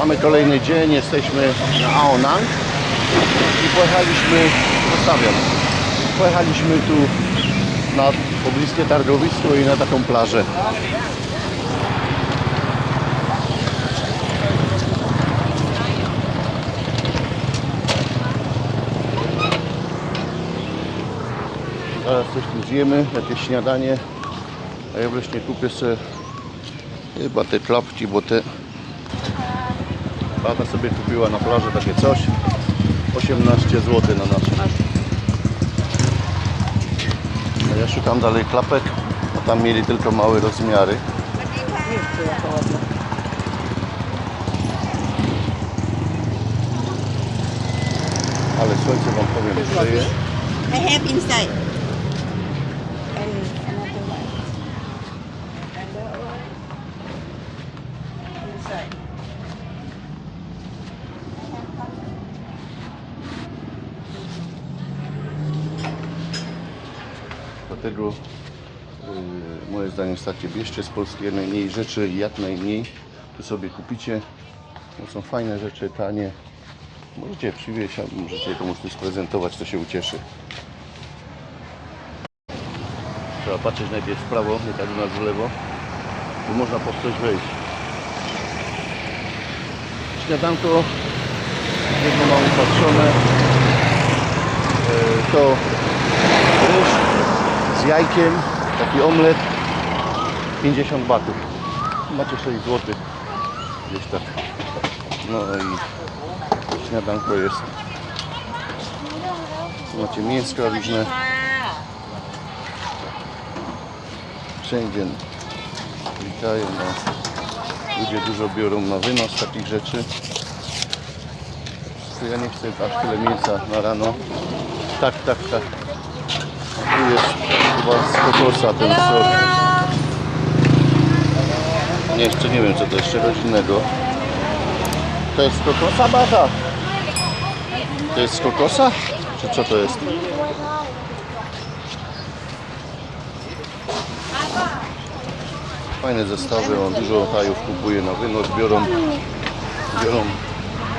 Mamy kolejny dzień, jesteśmy na Aonang i pojechaliśmy, zostawiam, pojechaliśmy tu na pobliskie targowisko i na taką plażę. Zaraz coś tu zjemy, jakieś śniadanie, a ja wreszcie kupię sobie chyba te klapki, bo te Tata sobie kupiła na plaży takie coś. 18 zł na nasz. A ja szukam dalej klapek a tam mieli tylko małe rozmiary. Ale słuchajcie wam powiem że jest I have inside. Dlatego yy, moje zdanie jest takie, bierzcie z Polski jak najmniej rzeczy jak najmniej. Tu sobie kupicie. To są fajne rzeczy, tanie. Możecie przywieźć, a możecie komuś tu sprezentować, to się ucieszy. Trzeba patrzeć najpierw w prawo, nie tak u nas w lewo. Tu można po coś wejść. Śniadanko jedno mam upatrzone. Yy, To ryż z jajkiem, taki omlet 50 batów. Macie 6 zł gdzieś tak. No i śniadanko jest. Macie mięska różne wszędzie witają no. ludzie dużo biorą na wynos takich rzeczy. Ja nie chcę aż tyle mięsa na rano. Tak, tak, tak. Tu jest chyba z kokosa ten sok. Nie, jeszcze nie wiem co to jest, czegoś innego. To jest z kokosa, Bata? To jest z kokosa? Czy co to jest? Fajne zestawy, on dużo hajów kupuje na wynos, biorą, biorą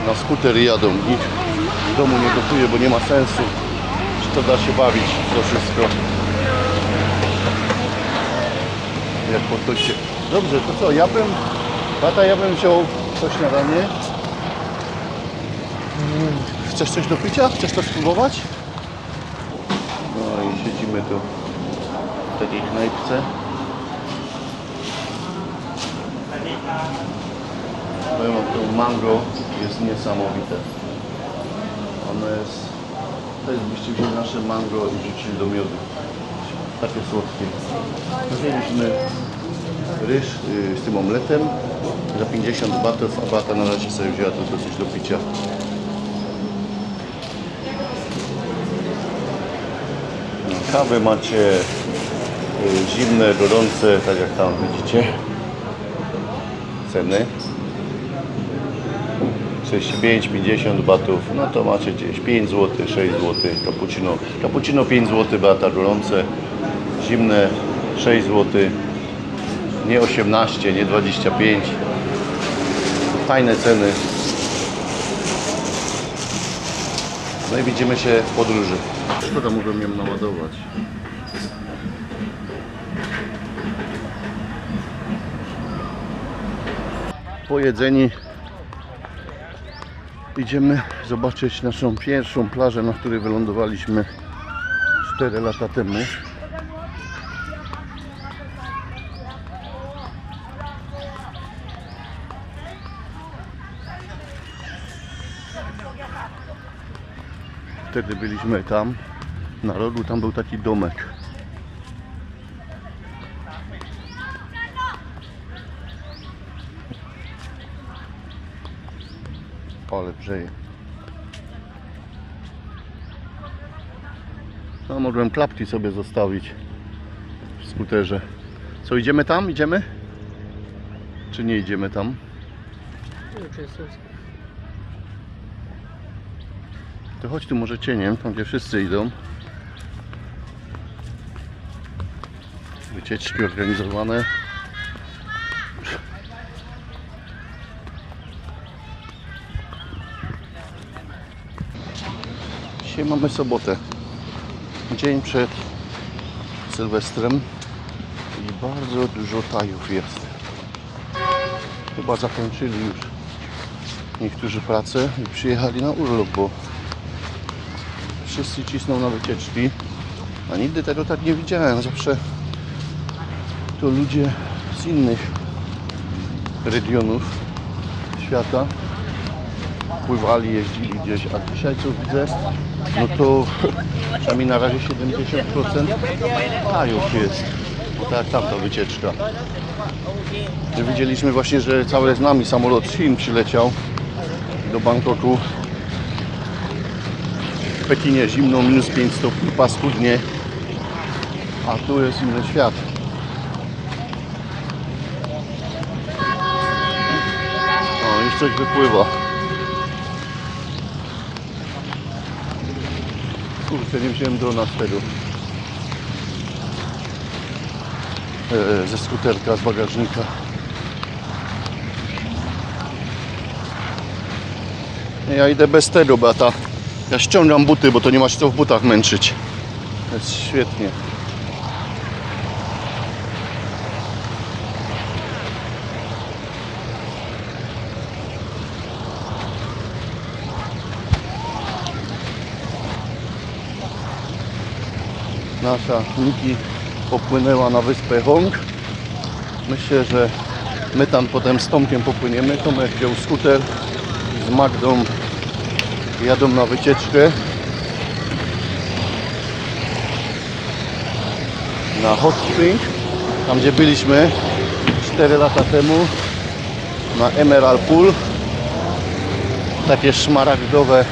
na skuter i jadą. Nikt w domu nie gotuje, bo nie ma sensu szkoda się bawić to wszystko. Jak. Dobrze, to co, ja bym, tata, ja bym wziął to śniadanie. Mm, Chcesz coś do picia? Chcesz to spróbować? No i siedzimy tu w takiej knajpce. Powiem wam, to mango jest niesamowite. Ono jest to jest byście wzięli nasze mango i wrzucili do miodu. Takie słodkie. Wzięliśmy ryż y, z tym omletem za 50 batów, a bata na razie sobie wzięła to dosyć do picia. Kawy macie y, zimne, gorące, tak jak tam widzicie. Ceny. 45, 50 batów, no to macie gdzieś 5 zł, 6 zł, cappuccino. Cappuccino 5 zł, beata gorące, zimne 6 zł, nie 18, nie 25. Fajne ceny. No i widzimy się w podróży. Szkoda, mogłem ją naładować. Pojedzeni Idziemy zobaczyć naszą pierwszą plażę, na której wylądowaliśmy 4 lata temu. Wtedy byliśmy tam, na rogu, tam był taki domek. Ale brzeje. No mogłem klapki sobie zostawić w skuterze. Co, idziemy tam? Idziemy? Czy nie idziemy tam? To chodź tu może cieniem, tam gdzie wszyscy idą. Wycieczki organizowane. Dzisiaj mamy sobotę. Dzień przed Sylwestrem i bardzo dużo tajów jest. Chyba zakończyli już niektórzy pracę i przyjechali na urlop, bo wszyscy cisną na wycieczki. A nigdy tego tak nie widziałem. Zawsze to ludzie z innych regionów świata pływali, jeździli gdzieś, a dzisiaj co widzę, no to przynajmniej na razie 70% Tajów jest, bo tak jak tamta wycieczka. Widzieliśmy właśnie, że cały z nami samolot z Chin przyleciał do Bangkoku. Pekinie zimno, minus 5 stopni, paskudnie, a tu jest inny świat. O, już coś wypływa. Kurczę, nie wziąłem drona z tego. E, ze skuterka, z bagażnika. Ja idę bez tego, bo ta... Ja ściągam buty, bo to nie masz co w butach męczyć. Jest świetnie. Nasza Niki popłynęła na wyspę Hong. Myślę, że my tam potem z Tomkiem popłyniemy. Tomek wziął skuter z Magdą jadą na wycieczkę. Na Hot Spring, tam gdzie byliśmy 4 lata temu na Emerald Pool. Takie szmaragdowe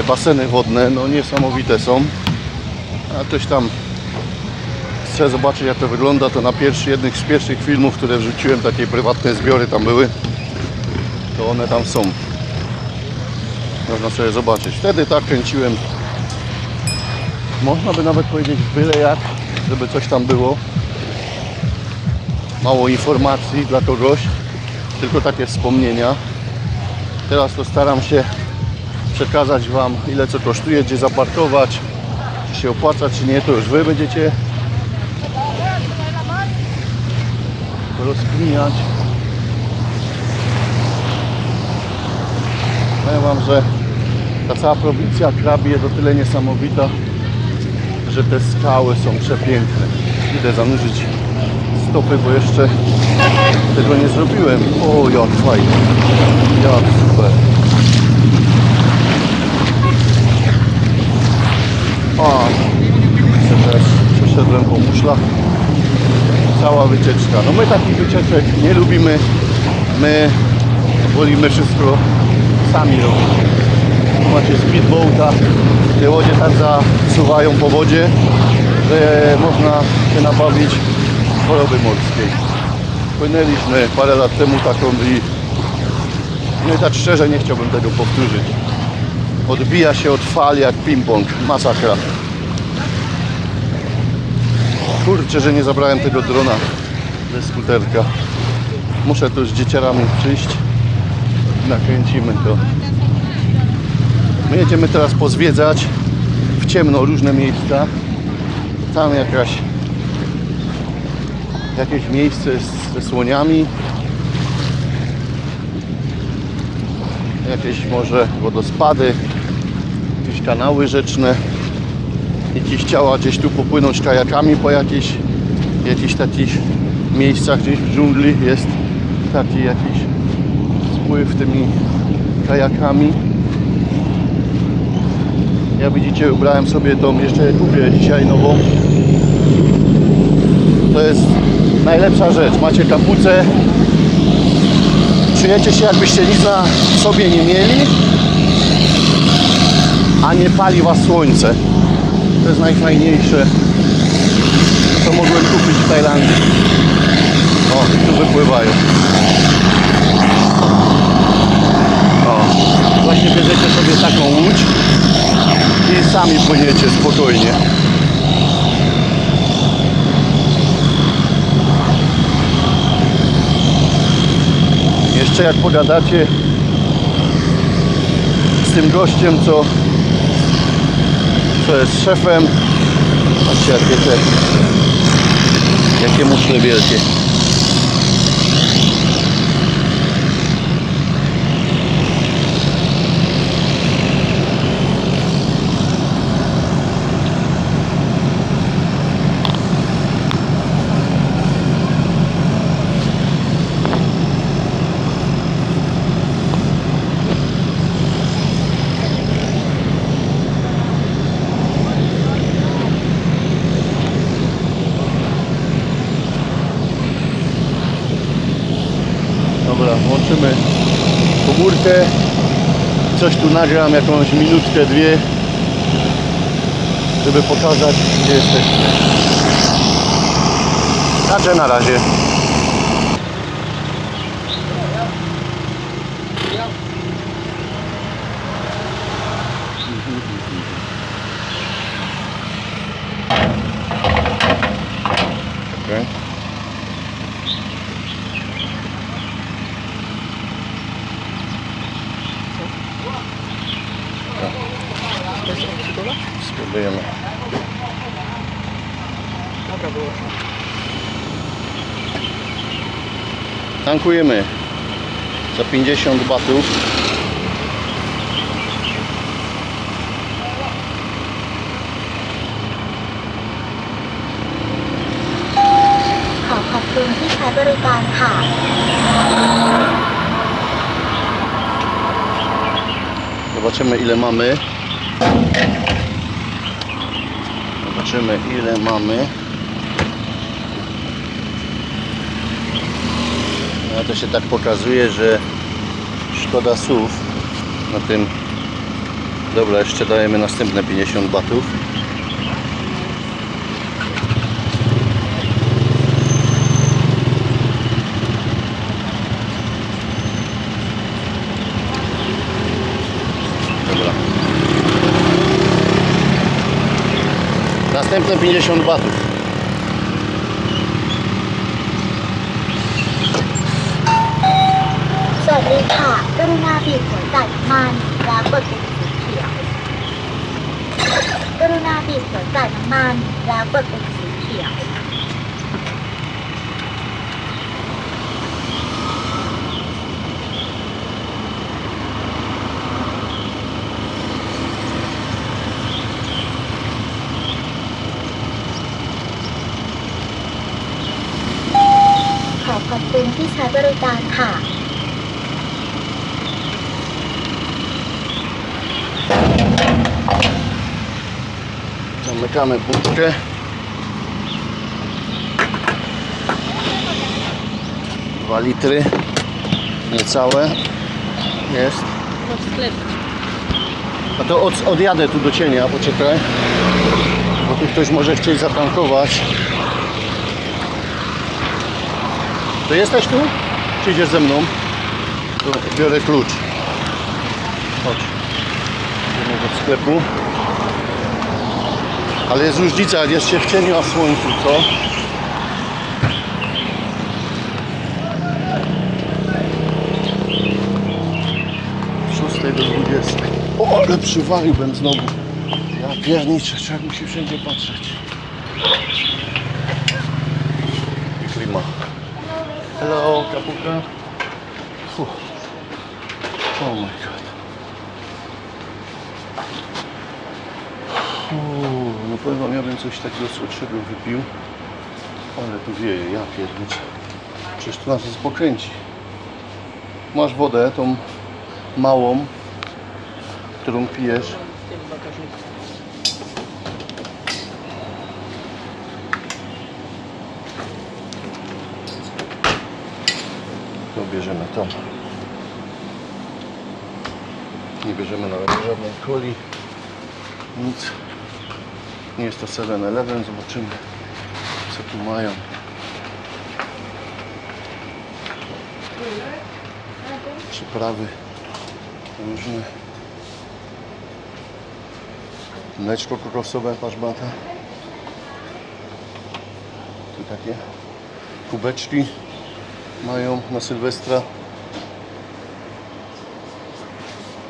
e, baseny wodne, no niesamowite są. A ktoś tam chce zobaczyć jak to wygląda to na pierwszy, jednych z pierwszych filmów, które wrzuciłem, takie prywatne zbiory tam były to one tam są można sobie zobaczyć. Wtedy tak kręciłem. Można by nawet powiedzieć byle jak, żeby coś tam było. Mało informacji dla kogoś, tylko takie wspomnienia. Teraz to staram się przekazać Wam ile co kosztuje, gdzie zaparkować, czy się opłaca, czy nie, to już Wy będziecie rozkminiać. Powiem Wam, że ta cała prowincja Krabi jest o tyle niesamowita, że te skały są przepiękne. Idę zanurzyć stopy, bo jeszcze tego nie zrobiłem. O, jak fajnie. Jak super. A, też przeszedłem po muszlach. Cała wycieczka. No my takich wycieczek nie lubimy. My wolimy wszystko sami robić. Tu macie speedboata. Te łodzie tak zasuwają po wodzie, że można się nabawić choroby morskiej. Płynęliśmy parę lat temu taką i no i tak szczerze nie chciałbym tego powtórzyć. Odbija się od fali jak ping-pong. Masakra. Kurczę, że nie zabrałem tego drona ze skuterka. Muszę tu z dzieciarami przyjść. Nakręcimy to. My jedziemy teraz pozwiedzać w ciemno różne miejsca. Tam jakaś jakieś miejsce z- ze słoniami. Jakieś może wodospady, jakieś kanały rzeczne. Jakieś ciała gdzieś tu popłynąć kajakami po jakichś, jakichś takich miejscach gdzieś w dżungli jest taki jakiś spływ tymi kajakami. Ja widzicie, ubrałem sobie tą jeszcze kupię dzisiaj nową. To jest najlepsza rzecz. Macie kapucę. Czujecie się jakbyście nic na sobie nie mieli, a nie pali was słońce. To jest najfajniejsze, co mogłem kupić w Tajlandii. O, tu wypływają. Właśnie bierzecie sobie taką łódź i sami płyniecie spokojnie. Jeszcze jak pogadacie z tym gościem, co co jest szefem. Patrzcie jakie te, jakie muszle wielkie. Dobra, włączymy komórkę. Coś tu nagram, jakąś minutkę, dwie, żeby pokazać, gdzie jesteśmy. Także na razie. Okay. Spróbujemy. Dobra było. Tankujemy za 50 batów.ขอขอบคุณที่ใช้บริการค่ะ Zobaczymy ile mamy. Zobaczymy ile mamy. No to się tak pokazuje, że szkoda słów na tym. Dobra, jeszcze dajemy następne 50 batów. Następne 50 batów. สวัสดีค่ะกรุณาบีบหัวจ่ายน้ำมันแล้วกดปุ่มสีเขียวกรุณาบีบหัวจ่ายน้ำมันแล้วกดปุ่มสีเขียว Zamykamy budkę. Dwa litry. Niecałe. Jest. A to od, odjadę tu do cienia, poczekaj. Bo tu ktoś może chcieć zatankować. To jesteś tu? Czy idziesz ze mną? To biorę klucz. Chodź. Idziemy do sklepu. Ale jest różnica, jak jest się w cieniu, a w słońcu, co? 6 do 20. O, ale przywaliłbym znowu. Ja pierniczę, trzeba musi wszędzie patrzeć. I klima. Hello, kapuka. Fuh. Oh my god. No powiem wam, ja bym coś takiego słodszego wypił. Ale tu wieje, ja pierniczę. Przecież tu nas jest pokręci. Masz wodę, tą małą, którą pijesz. To bierzemy tą. Nie bierzemy nawet żadnej coli. Nic. Nie jest to 7-Eleven. Zobaczymy co tu mają. Przyprawy różne. Mleczko kokosowe, paszbata. Tu takie kubeczki mają na Sylwestra.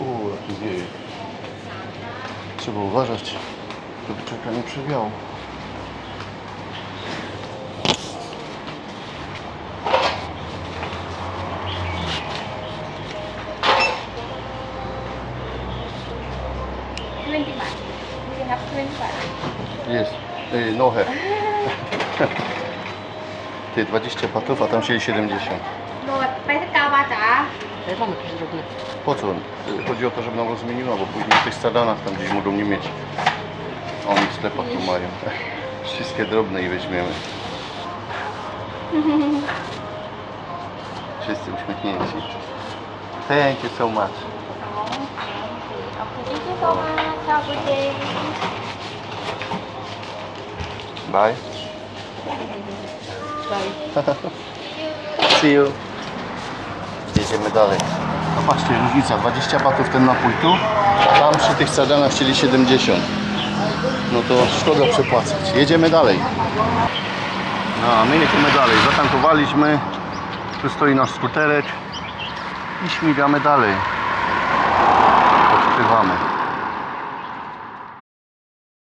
O, jak wieje. Trzeba uważać. Kurczaka nie przewiało. Jest, yy, nohe. Ty, 20 patów, a tam się 70. No, 59 bata. Mam jakiś drobny. Po co? Y, chodzi o to, żeby nam rozmieniła, bo później w tych sadanach tam gdzieś mogą nie mieć sklepach tu mają. Tak? Wszystkie drobne i weźmiemy. Wszyscy uśmiechnięci. Thank you so much. Thank you so much. Bye. Bye. See you. Jedziemy dalej. No Zobaczcie, różnica 20 batów ten napój tu, tam przy tych sadanach chcieli 70. No to szkoda przepłacać. Jedziemy dalej. No, a my jedziemy dalej. Zatankowaliśmy. Tu stoi nasz skuterek i śmigamy dalej.